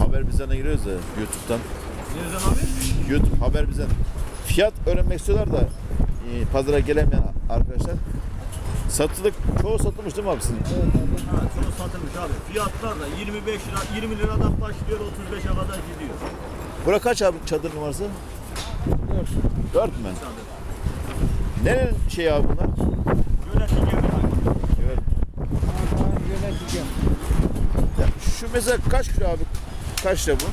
haber bizden giriyoruz da YouTube'dan. Nereden abi? YouTube haber bizden. Fiyat öğrenmek istiyorlar da e, pazara gelemeyen arkadaşlar. Satılık çoğu satılmış değil mi abi sizin? Ha, çoğu satılmış abi. Fiyatlar da 25 lira, 20 liradan başlıyor 35'e kadar gidiyor. Bura kaç abi çadır numarası? 4. 4 mü? Çadır. Nerenin şey abi bunlar? Yönetici mi? Evet. Ya şu mesela kaç kilo abi? Kaç lira bu?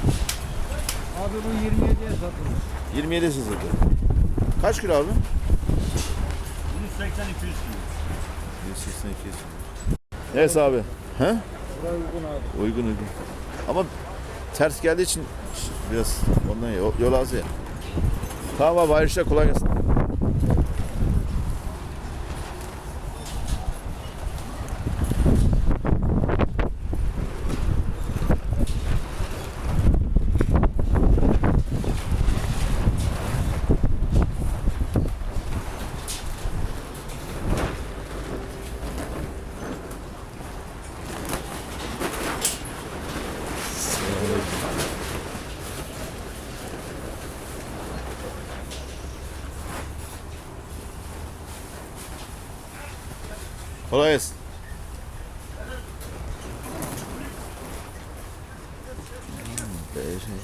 Abi bu 27'ye satılır. 27 sızıldı. Kaç kilo abi? 180 200 kilo. 182. Neyse abi. He? Buraya uygun abi. Uygun uygun. Ama ters geldiği için biraz ondan yol, yol az ya. Tamam abi işler kolay gelsin. Kolay gelsin. Hmm, be- şey.